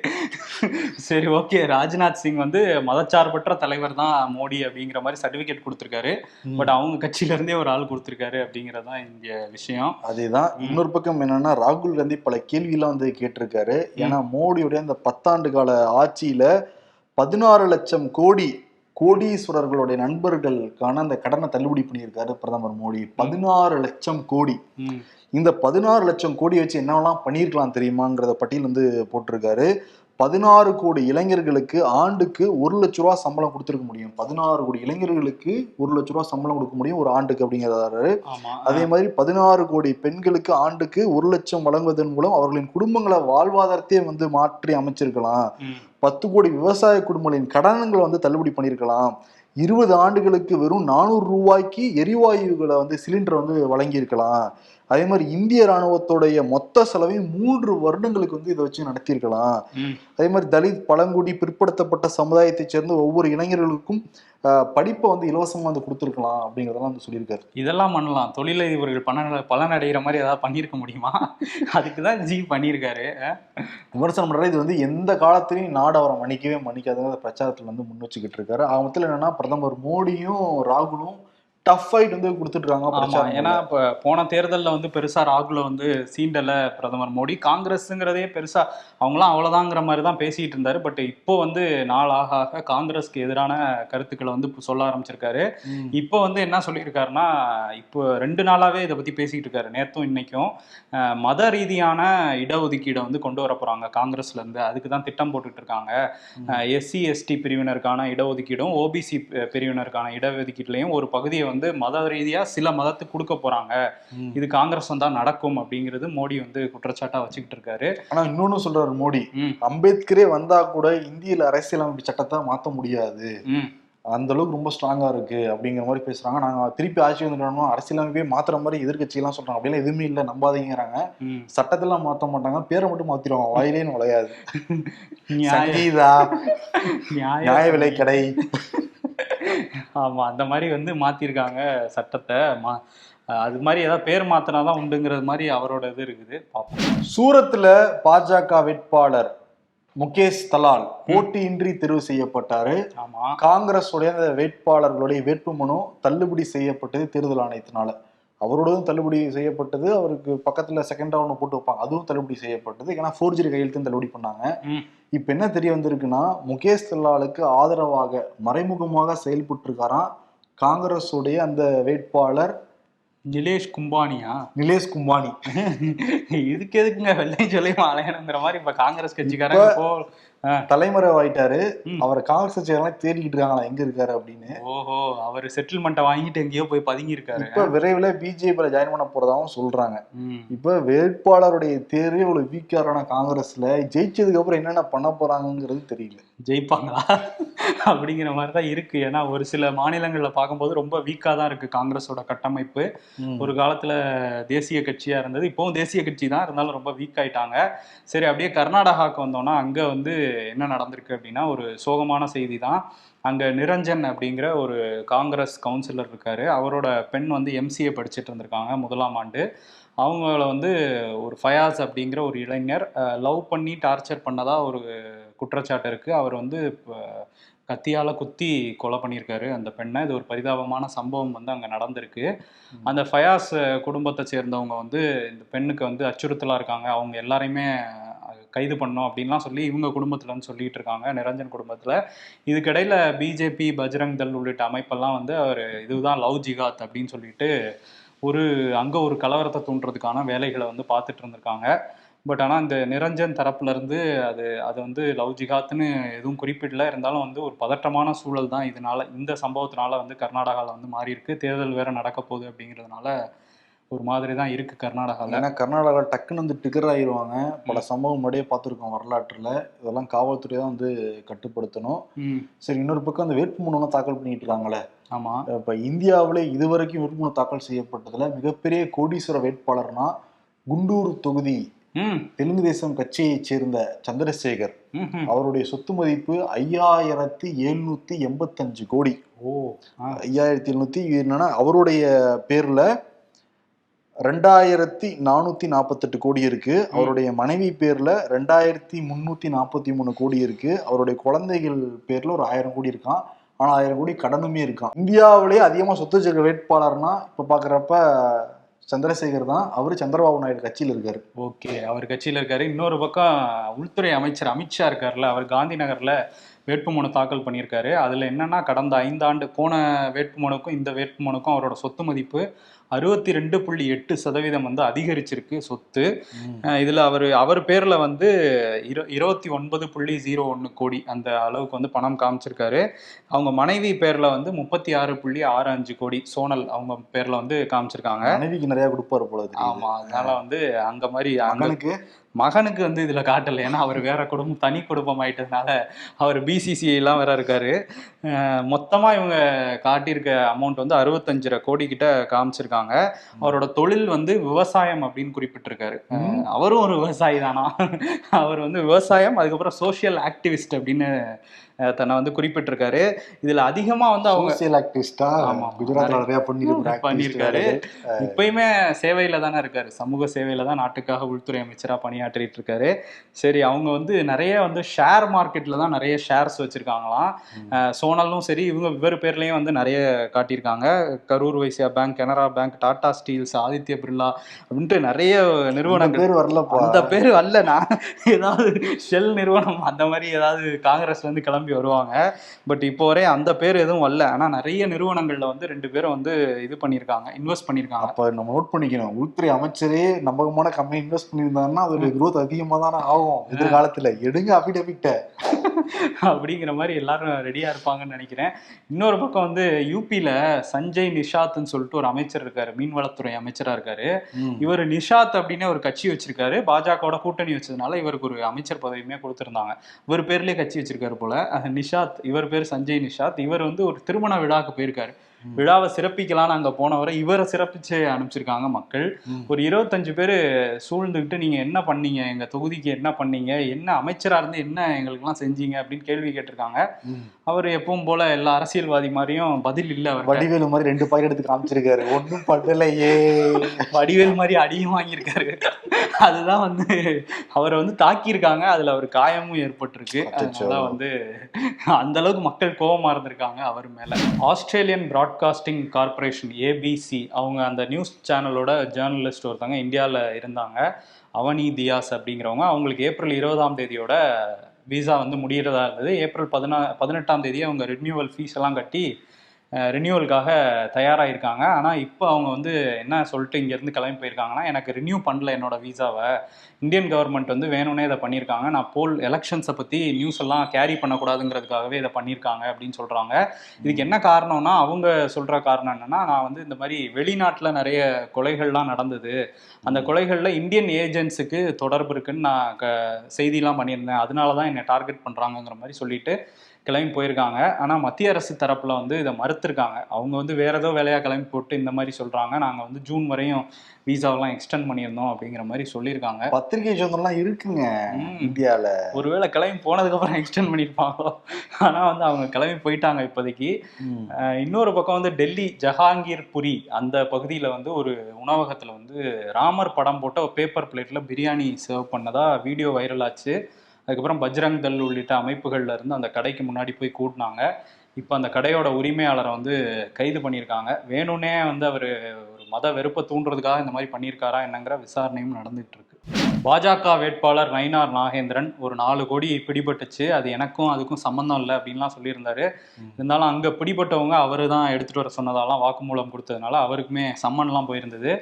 சரி ஓகே ராஜ்நாத் சிங் வந்து மதச்சார்பற்ற தலைவர் தான் மோடி அப்படிங்கிற மாதிரி சர்டிபிகேட் கொடுத்திருக்காரு. பட் அவங்க கட்சியில இருந்தே ஒரு ஆள் கொடுத்திருக்காரு அப்படிங்கறதுதான் இங்க விஷயம். அதேதான். இன்னொரு பக்கம் என்னன்னா ராகுல் காந்தி பல கேள்வியெல்லாம் வந்து கேட்டிருக்காரு. ஏன்னா மோடியுடைய அந்த பத்தாண்டு கால ஆட்சியில பதினாறு லட்சம் கோடி கோடீஸ்வரர்களுடைய நண்பர்களுக்கான அந்த கடனை தள்ளுபடி பண்ணியிருக்காரு பிரதமர் மோடி. பதினாறு லட்சம் கோடி. இந்த பதினாறு லட்சம் கோடி வச்சு என்னவெல்லாம் பண்ணியிருக்கலாம் தெரியுமாங்கிறத பட்டியல் வந்து போட்டிருக்காரு. பதினாறு கோடி இளைஞர்களுக்கு ஆண்டுக்கு ஒரு லட்ச ரூபா சம்பளம் கொடுத்துருக்க முடியும். பதினாறு கோடி இளைஞர்களுக்கு ஒரு லட்ச ரூபா சம்பளம் கொடுக்க முடியும் ஒரு ஆண்டுக்கு அப்படிங்கிறாரு அதே மாதிரி பதினாறு கோடி பெண்களுக்கு ஆண்டுக்கு ஒரு லட்சம் வழங்குவதன் மூலம் அவர்களின் குடும்பங்களை வாழ்வாதாரத்தையே வந்து மாற்றி அமைச்சிருக்கலாம். பத்து கோடி விவசாய குடும்பங்களின் கடன்களை வந்து தள்ளுபடி பண்ணியிருக்கலாம் இருபது ஆண்டுகளுக்கு வெறும் நானூறு ரூபாய்க்கு எரிவாயுகளை வந்து சிலிண்டர் வந்து வழங்கியிருக்கலாம். அதே மாதிரி இந்திய ராணுவத்துடைய மொத்த செலவையும் மூன்று வருடங்களுக்கு வந்து இதை வச்சு நடத்தியிருக்கலாம். அதே மாதிரி தலித் பழங்குடி பிற்படுத்தப்பட்ட சமுதாயத்தைச் சேர்ந்த ஒவ்வொரு இளைஞர்களுக்கும் படிப்பை வந்து இலவசமா வந்து கொடுத்துருக்கலாம் அப்படிங்கிறதெல்லாம் வந்து சொல்லியிருக்காரு. இதெல்லாம் பண்ணலாம். தொழிலதிபர்கள் பலன் பலனடைகிற மாதிரி ஏதாவது பண்ணியிருக்க முடியுமா? அதுக்கு தான் ஜி பண்ணியிருக்காரு. விமர்சனம் பண்றாரு இது வந்து எந்த காலத்திலையும் நாடு அவரை மன்னிக்கவே மன்னிக்காதுங்கிற பிரச்சாரத்துல வந்து முன் வச்சுக்கிட்டு இருக்காரு. அவங்க மொத்தத்தில் என்னன்னா பிரதமர் மோடியும் ராகுலும் டஃப் ஃபைட் வந்து பிரச்சாரம் ஏன்னா இப்ப போன தேர்தல்ல வந்து பெருசா ராகுல வந்து சீண்டல பிரதமர் மோடி. காங்கிரஸ்ங்கிறதே பெருசா அவங்களாம் அவ்வளவுதாங்கிற மாதிரி தான் பேசிட்டு இருந்தாரு. பட் இப்போ வந்து நாள் ஆக ஆக காங்கிரஸ்க்கு எதிரான கருத்துக்களை வந்து சொல்ல ஆரம்பிச்சிருக்காரு. இப்போ வந்து என்ன சொல்லியிருக்காருன்னா இப்போ ரெண்டு நாளாவே இதை பத்தி பேசிட்டு இருக்காரு. நேத்தும் இன்னைக்கும் அஹ், மத ரீதியான இடஒதுக்கீடை வந்து கொண்டு வர போறாங்க காங்கிரஸ்ல இருந்து. அதுக்கு தான் திட்டம் போட்டுட்டு இருக்காங்க. எஸ்சி எஸ்டி பிரிவினருக்கான இடஒதுக்கீடும் ஓபிசி பிரிவினருக்கான இடஒதுக்கீட்டுலையும் ஒரு பகுதியை வந்து மத ரீதியா சில மதத்துக்கு கொடுக்க போறாங்க. இது காங்கிரஸ் வந்தா நடக்கும் அப்படிங்கிறது மோடி வந்து குற்றச்சாட்டா வச்சுக்கிட்டு இருக்காரு. ஆனா இன்னொன்னு சொல்றாரு மோடி. அம்பேத்கரே வந்தா கூட இந்தியில அரசியலமைப்பு சட்டத்தை மாத்த முடியாது. அந்த அளவுக்கு ரொம்ப ஸ்ட்ராங்கா இருக்கு அப்படிங்கிற மாதிரி பேசுறாங்க. நாங்க திருப்பி ஆட்சி வந்துட்டோம்னா அரசியலமைப்பே மாத்துற மாதிரி எதிர்க்கட்சி எல்லாம் சொல்றாங்க. அப்படிலாம் எதுவுமே இல்ல நம்பாதீங்கிறாங்க. சட்டத்தெல்லாம் மாத்த மாட்டாங்க. பேரை மட்டும் மாத்திடுவாங்க. வாயிலே நுழையாது நியாய விலை கடை ஆமா அந்த மாதிரி வந்து மாத்திருக்காங்க சட்டத்தை. மா அது மாதிரி ஏதாவது பேர் மாத்தினாதான் உண்டுங்கிறது மாதிரி அவரோட இது இருக்குது. பார்ப்போம் சூரத்துல பாஜக வேட்பாளர் முகேஷ் தலால் போட்டியின்றி தேர்வு செய்யப்பட்டாரு. ஆமா. காங்கிரஸ் உடைய வேட்பாளர்களுடைய வேட்புமனு தள்ளுபடி செய்யப்பட்டது தேர்தல் ஆணையத்தினால. அவரோடதும் தள்ளுபடி செய்யப்பட்டது அவருக்கு பக்கத்துல செகண்ட் ஒன்று போட்டு வைப்பாங்க. அதுவும் தள்ளுபடி செய்யப்பட்டது. ஏன்னா ஃபோர்ஜரி கையெழுத்து தள்ளுபடி பண்ணாங்க. இப்ப என்ன தெரிய வந்திருக்குன்னா முகேஷ் தல்லாலுக்கு ஆதரவாக மறைமுகமாக செயல்பட்டு இருக்காராம் காங்கிரஸ் உடைய அந்த வேட்பாளர் நிலேஷ் கும்பானியா? நிலேஷ் கும்பானி. இதுக்கு எதுக்குங்க வெள்ளை சொல்லி அலையணுங்கிற மாதிரி இப்ப காங்கிரஸ் கட்சிக்காரங்க தலைமறைவாயிட்டாரு. அவரை காங்கிரஸ் கட்சியாரெல்லாம் தேடிக்கிட்டு இருக்காங்களா எங்க இருக்காரு அப்படின்னு. ஓஹோ அவர் செட்டில்மெண்ட்டை வாங்கிட்டு எங்கேயோ போய் பதுங்கி இருக்காரு இப்ப விரைவில் பிஜேபியில ஜாயின் பண்ண போறதாவும் சொல்றாங்க. இப்ப வேட்பாளருடைய தேர்வே இவ்வளவு வீக்காரான காங்கிரஸ்ல. ஜெயிச்சதுக்கு அப்புறம் என்னென்ன பண்ண போறாங்கங்கிறது தெரியல. ஜெயிப்பாங்களா? அப்படிங்கிற மாதிரி தான் இருக்கு. ஏன்னா ஒரு சில மாநிலங்கள்ல பார்க்கும்போது ரொம்ப வீக்கா தான் இருக்கு காங்கிரஸோட கட்டமைப்பு. ஒரு காலத்துல தேசிய கட்சியா இருந்தது. இப்போவும் தேசிய கட்சி தான். இருந்தாலும் ரொம்ப வீக் ஆயிட்டாங்க சரி அப்படியே கர்நாடகாவுக்கு வந்தோம்னா அங்க வந்து என்ன நடந்திருக்கு அப்படின்னா ஒரு சோகமான செய்தி தான் அங்க நிரஞ்சன் அப்படிங்கிற ஒரு காங்கிரஸ் கவுன்சிலர் இருக்காரு. அவரோட பெண் வந்து எம்சிஏ படிச்சுட்டு இருந்திருக்காங்க முதலாம் ஆண்டு. அவங்கள வந்து ஒரு ஃபயாஸ் அப்படிங்கிற ஒரு இளைஞர் லவ் பண்ணி டார்ச்சர் பண்ணதா ஒரு குற்றச்சாட்டு இருக்கு. அவர் வந்து கத்தியால குத்தி கொலை பண்ணியிருக்காரு அந்த பெண்ணை. இது ஒரு பரிதாபமான சம்பவம் வந்து அங்க நடந்திருக்கு. அந்த ஃபயாஸ் குடும்பத்தை சேர்ந்தவங்க வந்து இந்த பெண்ணுக்கு வந்து அச்சுறுத்தலா இருக்காங்க. அவங்க எல்லாரையுமே கைது பண்ணோம் அப்படின்லாம் சொல்லி இவங்க குடும்பத்துலன்னு சொல்லிட்டு இருக்காங்க நிரஞ்சன் குடும்பத்தில். இதுக்கிடையில் பிஜேபி பஜ்ரங் தள் உள்ளிட்ட அமைப்பெல்லாம் வந்து அவர் இதுதான் லவ் ஜிகாத் அப்படின்னு சொல்லிட்டு ஒரு அங்கே ஒரு கலவரத்தை தூண்டுறதுக்கான வேலைகளை வந்து பார்த்துட்டு இருந்திருக்காங்க. பட் ஆனால் இந்த நிரஞ்சன் தரப்புலேருந்து அது அது வந்து லவ் ஜிகாத்னு எதுவும் குறிப்பிடல. இருந்தாலும் வந்து ஒரு பதட்டமான சூழல் தான் இதனால இந்த சம்பவத்தினால வந்து கர்நாடகாவில் வந்து மாறி இருக்கு தேர்தல் வேற நடக்க போகுது அப்படிங்கிறதுனால ஒரு மாதிரி தான் இருக்கு கர்நாடகாவில் ஏன்னா கர்நாடகா டக்குன்னு வந்து டிகர் ஆயிருவாங்க. பல சம்பவம் முன்னாடியே பார்த்துருக்கோம் வரலாற்றுல. இதெல்லாம் காவல்துறை தான் வந்து கட்டுப்படுத்தணும். சரி இன்னொரு பக்கம் அந்த வேட்புமனுலாம் தாக்கல் பண்ணிட்டு இருக்காங்களே. ஆமா. இப்ப இந்தியாவிலே இதுவரைக்கும் வேட்புமனு தாக்கல் செய்யப்பட்டதுல மிகப்பெரிய கோடீஸ்வர வேட்பாளர்னா குண்டூர் தொகுதி. தெலுங்கு தேசம் கட்சியைச் சேர்ந்த சந்திரசேகர். அவருடைய சொத்து மதிப்பு ஐயாயிரத்தி எழுநூத்தி எண்பத்தஞ்சு கோடி. ஓ ஐயாயிரத்தி எழுநூத்தி என்னன்னா அவருடைய பேர்ல ரெண்டாயிரத்தி நானூத்தி நாற்பத்தெட்டு கோடி இருக்கு. அவருடைய மனைவி பேர்ல ரெண்டாயிரத்தி முன்னூத்தி நாற்பத்தி மூணு கோடி இருக்கு. அவருடைய குழந்தைகள் பேர்ல ஒரு ஆயிரம் கோடி இருக்கான் ஆனா ஆயிரம் கோடி கடனுமே இருக்கான் இந்தியாவிலேயே அதிகமா சொத்து வச்சிருக்க வேட்பாளர்னா இப்ப பாக்குறப்ப சந்திரசேகர் தான். அவரு சந்திரபாபு நாயுடு கட்சியில இருக்காரு. ஓகே அவர் கட்சியில இருக்காரு. இன்னொரு பக்கம் உள்துறை அமைச்சர் அமித்ஷா இருக்கார்ல அவர் காந்தி நகர்ல வேட்புமனு தாக்கல் பண்ணியிருக்காரு. அதுல என்னன்னா கடந்த ஐந்தாண்டு போன வேட்புமனுக்கும் இந்த வேட்புமனுக்கும் அவரோட சொத்து மதிப்பு அறுபத்தி ரெண்டு புள்ளி எட்டு சதவீதம் வந்து அதிகரிச்சிருக்கு சொத்து. இதுல அவர் அவர் பேர்ல வந்து இரு இருபத்தி ஒன்பது புள்ளி ஜீரோ ஒன்று கோடி அந்த அளவுக்கு வந்து பணம் காமிச்சிருக்காரு. அவங்க மனைவி பேர்ல வந்து முப்பத்தி ஆறு புள்ளி ஆறு அஞ்சு கோடி சோனல் அவங்க பேர்ல வந்து காமிச்சிருக்காங்க. மனைவிக்கு நிறைய கொடுப்பாரு போல தெரியுது. ஆமா அதனால வந்து அங்க மாதிரி அங்க மகனுக்கு? வந்து இதுல காட்டல. ஏன்னா அவர் வேற குடும்பம் தனி குடும்பம் ஆயிட்டதுனால அவர் பிசிசிஐ எல்லாம் வேற இருக்காரு. அஹ் மொத்தமா இவங்க காட்டியிருக்க அமௌண்ட் வந்து அறுபத்தஞ்சரை கோடி கிட்ட காமிச்சிருக்காங்க. அவரோட தொழில் வந்து விவசாயம் அப்படின்னு குறிப்பிட்டிருக்காரு. அவரும் ஒரு விவசாயி தானா? அவர் வந்து விவசாயம் அதுக்கப்புறம் சோஷியல் ஆக்டிவிஸ்ட் அப்படின்னு தன்னை வந்து குறிப்பிட்டிருக்காரு. இதுல அதிகமா வந்து அவங்க ஆக்டிவிஸ்டா ஆமா. குஜராத்ல நிறைய பண்ணிருக்காரு பண்ணியிருக்காரு. இப்பயுமே சேவையில தானே இருக்காரு. சமூக சேவையில தான் நாட்டுக்காக உள்துறை அமைச்சரா பணியாற்றிட்டு இருக்காரு. சரி அவங்க வந்து நிறைய வந்து ஷேர் மார்க்கெட்ல தான் நிறைய ஷேர்ஸ் வச்சிருக்காங்களாம். சோனலும் சரி இவங்க இவர் பேர்லயும் வந்து நிறைய காட்டியிருக்காங்க. Karur Vysya bank Canara bank Tata steels Aditya Birla அப்படின்ட்டு நிறைய நிறுவனங்கள். பேர் வரலப்பா. அந்த பேர் அல்ல நான் ஏதாவது ஷெல் நிறுவனம் அந்த மாதிரி ஏதாவது காங்கிரஸ்ல இருந்து கிளம்பி வருவாங்க. பட் இப்போ வரை அந்த பேர் எதுவும் வரல. ஆனா நிறைய நிறுவனங்கள்ல வந்து ரெண்டு பேரும் வந்து இது பண்ணியிருக்காங்க இன்வெஸ்ட் பண்ணியிருக்காங்க. அப்ப நம்ம நோட் பண்ணிக்கணும். உள்துறை அமைச்சரே நம்பகமான கம்பெனி இன்வெஸ்ட் பண்ணியிருந்தாங்கன்னா அதோட growth அதிகமா தானே ஆகும் எதிர்காலத்துல. எடுங்க அபிடபிட்ட அப்படிங்கிற மாதிரி எல்லாரும் ரெடியா இருப்பாங்கன்னு நினைக்கிறேன். இன்னொரு பக்கம் வந்து யூபியில சஞ்சய் நிஷாத்னு சொல்லிட்டு ஒரு அமைச்சர் இருக்காரு. மீன்வளத்துறை அமைச்சரா இருக்காரு. இவர் நிஷாத் அப்படின்னு ஒரு கட்சி வச்சிருக்காரு. பாஜகவோட கூட்டணி வச்சதுனால இவருக்கு ஒரு அமைச்சர் பதவியுமே கொடுத்திருந்தாங்க. இவர் பேர்லயே கட்சி வச்சிருக்காரு போல. நிஷாத் இவர் பேர் சஞ்சய் நிஷாத். இவர் வந்து ஒரு திருமண விழாவுக்கு போயிருக்காரு. விழாவை சிறப்பிக்கலாம்னு அங்க போனவரை இவரை சிறப்பிச்சு அனுப்பிச்சிருக்காங்க மக்கள். ஒரு இருபத்தஞ்சு பேர் சூழ்ந்துக்கிட்டு நீங்க என்ன பண்ணீங்க? எங்க தொகுதிக்கு என்ன பண்ணீங்க? என்ன அமைச்சரா இருந்து என்ன எங்களுக்கெல்லாம் செஞ்சீங்க? அப்படின்னு கேள்வி கேட்டிருக்காங்க. அவர் எப்பவும் போல எல்லா அரசியல்வாதி மாதிரியும் பதில் இல்ல அவர் வடிவேலு மாதிரி ரெண்டு பாக்கெட் எடுத்து காமிச்சிருக்காரு. ஒண்ணும் பண்ணலையே. வடிவேல் மாதிரி அடியும் வாங்கியிருக்காரு. அதுதான் வந்து அவரை வந்து தாக்கியிருக்காங்க. அதுல அவர் காயமும் ஏற்பட்டிருக்கு. அதனால வந்து அந்த அளவுக்கு மக்கள் கோபமா இருந்திருக்காங்க அவர் மேல. ஆஸ்திரேலியன் பிராட்காஸ்டிங் கார்ப்பரேஷன் ஏபிசி அவங்க அந்த நியூஸ் சேனலோட ஜேர்னலிஸ்ட் ஒருத்தவங்க இந்தியாவில் இருந்தாங்க. அவனி தியாஸ் அப்படிங்கிறவங்க. அவங்களுக்கு ஏப்ரல் இருபதாம் தேதியோட விசா வந்து முடிகிறதா இருந்தது. ஏப்ரல் பதினா பதினெட்டாம் தேதி அவங்க ரினியூவல் ஃபீஸ் எல்லாம் கட்டி ரினியூவலுக்காக தயாராகிருக்காங்க ஆனால் இப்போ அவங்க வந்து என்ன சொல்லிட்டு இங்கேருந்து கிளம்பி போயிருக்காங்கன்னா எனக்கு ரினியூ பண்ணல என்னோட விசாவை. இந்தியன் கவர்மெண்ட் வந்து வேணும்னே இதை பண்ணியிருக்காங்க. நான் போல் எலெக்ஷன்ஸை பற்றி நியூஸ் எல்லாம் கேரி பண்ணக்கூடாதுங்கிறதுக்காகவே இதை பண்ணியிருக்காங்க அப்படின்னு சொல்கிறாங்க இதுக்கு என்ன காரணம்னா அவங்க சொல்கிற காரணம் என்னன்னா நான் வந்து இந்த மாதிரி வெளிநாட்டில் நிறைய கொலைகள்லாம் நடந்தது. அந்த கொலைகளில் இந்தியன் ஏஜென்ட்ஸுக்கு தொடர்பு இருக்குன்னு நான் க செய்திலாம் பண்ணியிருந்தேன். அதனால தான் என்னை டார்கெட் பண்ணுறாங்கங்கிற மாதிரி சொல்லிட்டு கிளம்பி போயிருக்காங்க. ஆனால் மத்திய அரசு தரப்பில் வந்து இதை மறுத்திருக்காங்க. அவங்க வந்து வேற ஏதோ வேலையாக கிளம்பி போட்டு இந்த மாதிரி சொல்கிறாங்க நாங்கள் வந்து ஜூன் வரையும் விசாவெல்லாம் எக்ஸ்டெண்ட் பண்ணியிருந்தோம் அப்படிங்கிற மாதிரி சொல்லியிருக்காங்க. பத்திரிகை சுதந்திரம்லாம் இருக்குங்க ம். இந்தியால. ஒருவேளை கிளம்பி போனதுக்கப்புறம் எக்ஸ்டெண்ட் பண்ணியிருப்பாங்களோ? ஆனால் வந்து அவங்க கிளம்பி போயிட்டாங்க இப்போதைக்கு. இன்னொரு பக்கம் வந்து டெல்லி ஜஹாங்கீர்புரி அந்த பகுதியில் வந்து ஒரு உணவகத்தில் வந்து ராமர் படம் போட்ட பேப்பர் பிளேட்டில் பிரியாணி சர்வ் பண்ணதா வீடியோ வைரல் ஆச்சு. அதுக்கப்புறம் பஜ்ரங் தள் உள்ளிட்ட அமைப்புகள்ல இருந்து அந்த கடைக்கு முன்னாடி போய் கூட்டினாங்க. இப்போ அந்த கடையோட உரிமையாளரை வந்து கைது பண்ணியிருக்காங்க. வேணும்னே வந்து அவர் ஒரு மத வெறுப்பை தூண்டுறதுக்காக இந்த மாதிரி பண்ணியிருக்காரா என்னங்கிற விசாரணையும் நடந்துகிட்டு இருக்கு பாஜக வேட்பாளர் நயினார் நாகேந்திரன் ஒரு நாலு கோடி பிடிபட்டுச்சு. அது எனக்கும் அதுக்கும் சம்மந்தம் இல்லை அப்படின்லாம் சொல்லியிருந்தாரு. இருந்தாலும் அங்கே பிடிபட்டவங்க அவர் தான் எடுத்துகிட்டு வர சொன்னதாலாம் வாக்குமூலம் கொடுத்ததுனால அவருக்குமே சம்மன்லாம் போயிருந்தது.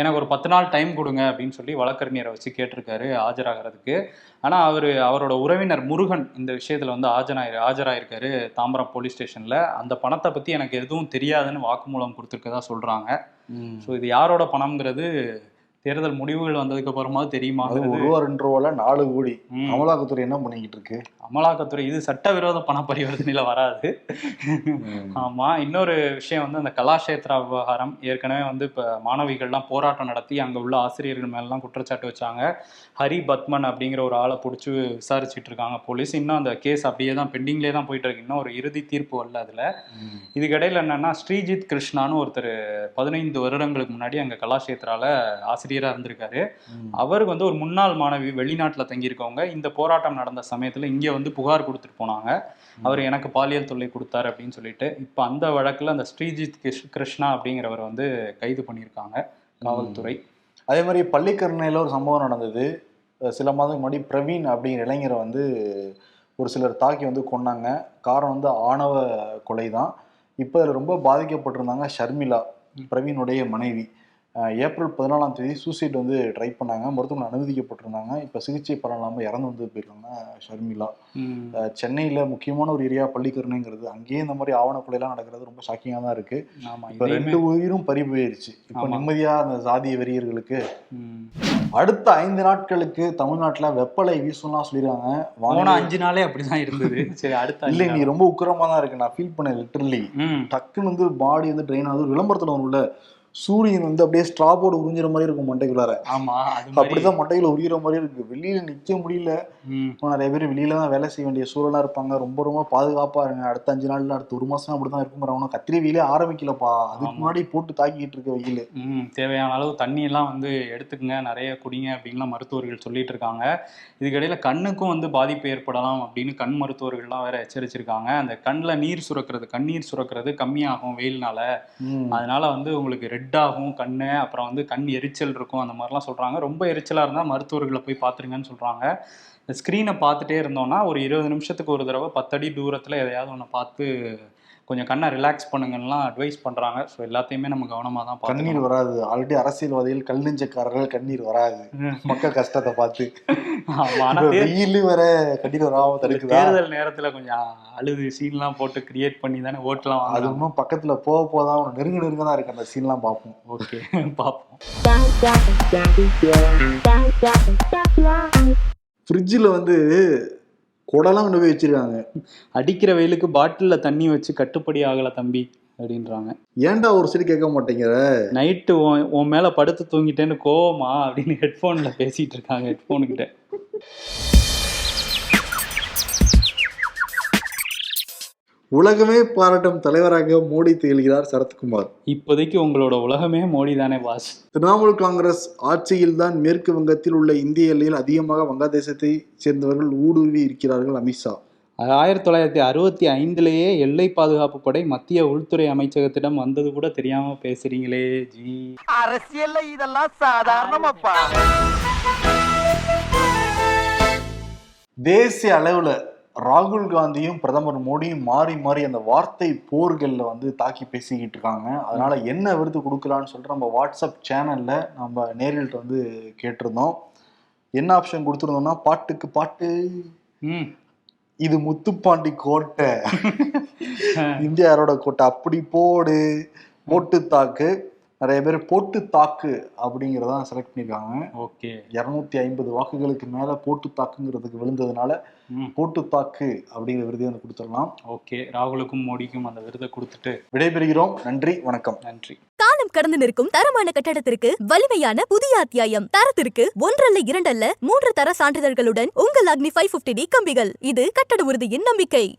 எனக்கு ஒரு பத்து நாள் டைம் கொடுங்க அப்படின்னு சொல்லி வழக்கறிஞரை வச்சு கேட்டிருக்காரு ஆஜராகிறதுக்கு. ஆனால் அவர் அவரோட உறவினர் முருகன் இந்த விஷயத்தில் வந்து ஆஜராயிரு ஆஜராயிருக்காரு தாம்பரம் போலீஸ் ஸ்டேஷனில் அந்த பணத்தை பற்றி எனக்கு எதுவும் தெரியாதுன்னு வாக்குமூலம் கொடுத்துருக்கதா சொல்கிறாங்க. ஸோ இது யாரோட பணம்ங்கிறது தேர்தல் முடிவுகள் வந்ததுக்கு அப்புறமா தெரியுமாங்கிறது ஒரு ரூபா ரெண்டு ரூபால நாலு கோடி. அமலாக்கத்துறை என்ன பண்ணிக்கிட்டு இருக்கு? அமலாக்கத்துறை இது சட்டவிரோத பண பரிவர்த்தனையில வராது. ஆமா இன்னொரு விஷயம் வந்து அந்த கலாஷேத்ரா விவகாரம் ஏற்கனவே வந்து இப்ப மாணவிகள்லாம் போராட்டம் நடத்தி அங்க உள்ள ஆசிரியர்கள் மேலாம் குற்றச்சாட்டு வச்சாங்க. ஹரி பத்மன் அப்படிங்கிற ஒரு ஆளை பிடிச்சி விசாரிச்சுட்டு இருக்காங்க போலீஸ். இன்னும் அந்த கேஸ் அப்படியே தான் பெண்டிங்லேயே தான் போயிட்டு இருக்கு. இன்னும் ஒரு இறுதி தீர்ப்பு வரல அதுல. இதுக்கிடையில என்னன்னா ஸ்ரீஜித் கிருஷ்ணான்னு ஒருத்தர் பதினைந்து வருடங்களுக்கு முன்னாடி அங்க கலாஷேத்ரால ஆசிரியரா இருந்திருக்காரு. ம். அவருக்கு வந்து ஒரு முன்னாள் மாணவி வெளிநாட்டில் தங்கியிருக்கவங்க இந்த போராட்டம் நடந்த சமயத்தில் இங்கே வந்து புகார் கொடுத்துட்டு போனாங்க. அவர் எனக்கு பாலியல் தொல்லை கொடுத்தாரு அப்படின்னு சொல்லிட்டு இப்போ அந்த வழக்கில் அந்த ஸ்ரீஜித் கிருஷ்- கிருஷ்ணா அப்படிங்கிறவர் வந்து கைது பண்ணியிருக்காங்க காவல்துறை. அதே மாதிரி பள்ளிக்கரணையில் ஒரு சம்பவம் நடந்தது. சில மாதம் முன்னாடி பிரவீன் அப்படிங்கிற இளைஞரை வந்து ஒரு சிலர் தாக்கி வந்து கொன்னாங்க. காரணம் வந்து ஆணவ கொலை தான் இப்போ ரொம்ப பாதிக்கப்பட்டிருந்தாங்க ஷர்மிளா பிரவீனுடைய மனைவி. ஏப்ரல் பதினாலாம் தேதி சூசைட் வந்து ட்ரை பண்ணாங்க. மருத்துவமனை அனுமதிக்கப்பட்டிருந்தாங்க. இப்போ சிகிச்சை பலனாமல் இறந்து வந்து போயிருக்காங்க ஷர்மிளா. சென்னையில் முக்கியமான ஒரு ஏரியா பள்ளிக்கரணைங்கிறது. அங்கேயே இந்த மாதிரி ஆவண கொலைலாம் நடக்கிறது ரொம்ப ஷாக்கிங்காக தான் இருக்குது ஆமா இப்போ ரெண்டு உயிரும் பறி போயிருச்சு. இப்போ. நிம்மதியாக அந்த சாதிய வெறியர்களுக்கு. அடுத்த ஐந்து நாட்களுக்கு தமிழ்நாட்டுல வெப்பலை வீசும்லாம் சொல்லிருக்காங்க. போன அஞ்சு நாளே அப்படிதான் இருந்தது. சரி அடுத்த இல்ல நீ. ரொம்ப உக்கிரமா தான் இருக்கு. நான் ஃபீல் பண்ணேன் லிட்டரலி டக்குன்னு வந்து பாடி வந்து ட்ரெயின் ஆகுது. விளம்பரத்துல வரும்ல சூரியன் வந்து அப்படியே ஸ்ட்ரா போர்டு உறிஞ்சிற மாதிரி இருக்கும் மண்டைக்குள்ளார. ஆமா அப்படிதான் மண்டைக்குள்ள உரிகிற மாதிரி இருக்கு. வெளியில நிக்க முடியல. நிறைய பேர் வெளியில தான் வேலை செய்ய வேண்டிய சூழலா இருப்பாங்க. ரொம்ப ரொம்ப பாதுகாப்பா இருங்க. அடுத்த அஞ்சு நாள்ல அடுத்த ஒரு மாசம் அப்படிதான் இருக்குங்கிறவங்க கத்திரி வெயிலே ஆரம்பிக்கலப்பா. அதுக்கு. முன்னாடி போட்டு தாக்கிட்டு இருக்க வெயில். ம் தேவையான அளவு தண்ணி எல்லாம் வந்து எடுத்துக்கங்க. நிறைய குடிங்க அப்படின்லாம் மருத்துவர்கள் சொல்லிட்டு இருக்காங்க. இதுக்கிடையில கண்ணுக்கும் வந்து பாதிப்பு ஏற்படலாம் அப்படின்னு கண் மருத்துவர்கள்லாம் வேற எச்சரிச்சிருக்காங்க. அந்த கண்ணில் நீர் சுரக்கிறது கண்ணீர் சுரக்கிறது கம்மியாகும் வெயில்னால. அதனால வந்து உங்களுக்கு ரெட் ஆகும் கண்ணு அப்புறம் வந்து கண் எரிச்சல் இருக்கும் அந்த மாதிரிலாம் சொல்கிறாங்க ரொம்ப எரிச்சலாக இருந்தால் மருத்துவர்களை போய் பார்த்துருங்கன்னு சொல்கிறாங்க இந்த ஸ்க்ரீனை பார்த்துட்டே இருந்தோம்னா ஒரு இருபது நிமிஷத்துக்கு ஒரு தடவை பத்தடி தூரத்தில் எதையாவது ஒன்று பார்த்து கொஞ்சம் கண்ணை ரிலாக்ஸ் பண்ணுங்கலாம் அட்வைஸ் பண்றாங்க. ஸோ எல்லாத்தையுமே நம்ம கவனமா தான் கண்ணீர் வராது. ஆல்ரெடி அரசியல்வாதிகள் கல் நெஞ்சக்காரர்கள் கண்ணீர் வராது. மக்கள் கஷ்டத்தை பார்த்து. வெயில் வர கண்ணீர் வராம தடுக்குதா? தேர்தல் நேரத்துல கொஞ்சம் அழுது சீன்லாம் போட்டு கிரியேட் பண்ணி தானே ஓட்டுலாம் அது இன்னும் பக்கத்துல போக போதான் அவன் நெருங்க நெருங்க தான் இருக்கு அந்த சீன்லாம் பார்ப்போம். ஓகே பார்ப்போம். ஃப்ரிட்ஜில் வந்து குடலாம் கொண்டு போய் வச்சிருக்காங்க. அடிக்கிற வெயிலுக்கு பாட்டில்ல தண்ணி வச்சு கட்டுப்படி ஆகல தம்பி அப்படின்றாங்க. ஏன்டா ஒரு சரி கேட்க மாட்டேங்கிற? நைட்டு உன் மேல படுத்து தூங்கிட்டேன்னு கோவமா அப்படின்னு ஹெட்ஃபோன்ல பேசிட்டு இருக்காங்க ஹெட்ஃபோனு உலகமே பாராட்டும் தலைவராக மோடி திகழ்கிறார் சரத்குமார். இப்போதைக்கு உங்களோட உலகமே மோடி தானே பாஸ் திரிணாமுல் காங்கிரஸ் ஆட்சியில்தான் மேற்கு வங்கத்தில் உள்ள இந்திய எல்லையில் அதிகமாக வங்காளதேசத்தை சேர்ந்தவர்கள் ஊடுருவி இருக்கிறார்கள் அமித்ஷா ஆயிரத்தி தொள்ளாயிரத்தி அறுபத்தி ஐந்துலேயே எல்லை பாதுகாப்பு படை மத்திய உள்துறை அமைச்சகத்திடம் வந்தது கூட தெரியாம பேசுறீங்களே ஜி. அரசியல்ல இதெல்லாம் சாதாரணமாப்பா. தேசிய அளவுல ராகுல் காந்தியும் பிரதமர் மோடியும் மாறி மாறி அந்த வார்த்தை போர்கள்ல வந்து தாக்கி பேசிக்கிட்டு இருக்காங்க. அதனால என்ன விருது கொடுக்கலான்னு சொல்லிட்டு நம்ம வாட்ஸ்அப் சேனல்ல நம்ம நேரில் வந்து கேட்டிருந்தோம். என்ன ஆப்ஷன் கொடுத்துருந்தோம்னா பாட்டுக்கு பாட்டு. இது முத்துப்பாண்டி கோட்டை. இந்தியாரோட கோட்டை. அப்படி போடு. போட்டு தாக்கு. நிறைய பேர் போட்டு தாக்கு அப்படிங்கிறத செலக்ட் பண்ணியிருக்காங்க. ஓகே. இரநூத்தி ஐம்பது வாக்குகளுக்கு மேல போட்டு தாக்குங்கிறதுக்கு விழுந்ததுனால போட்டு தாக்கு அப்படிங்கிற விருதை வந்து கொடுத்துடலாம். ஓகே. ராகுலுக்கும் மோடிக்கும் அந்த விருதை கொடுத்துட்டு விடைபெறுகிறோம். நன்றி வணக்கம். நன்றி. காலம் கடந்து நிற்கும் தரமான கட்டடத்திற்கு வலிமையான புதிய அத்தியாயம். தரத்திற்கு ஒன்றல்ல இரண்டல்ல மூன்று தர சான்றிதழ்களுடன் உங்கள் அக்னி ஃபைவ் டி கம்பிகள். இது கட்டட உறுதியின் நம்பிக்கை.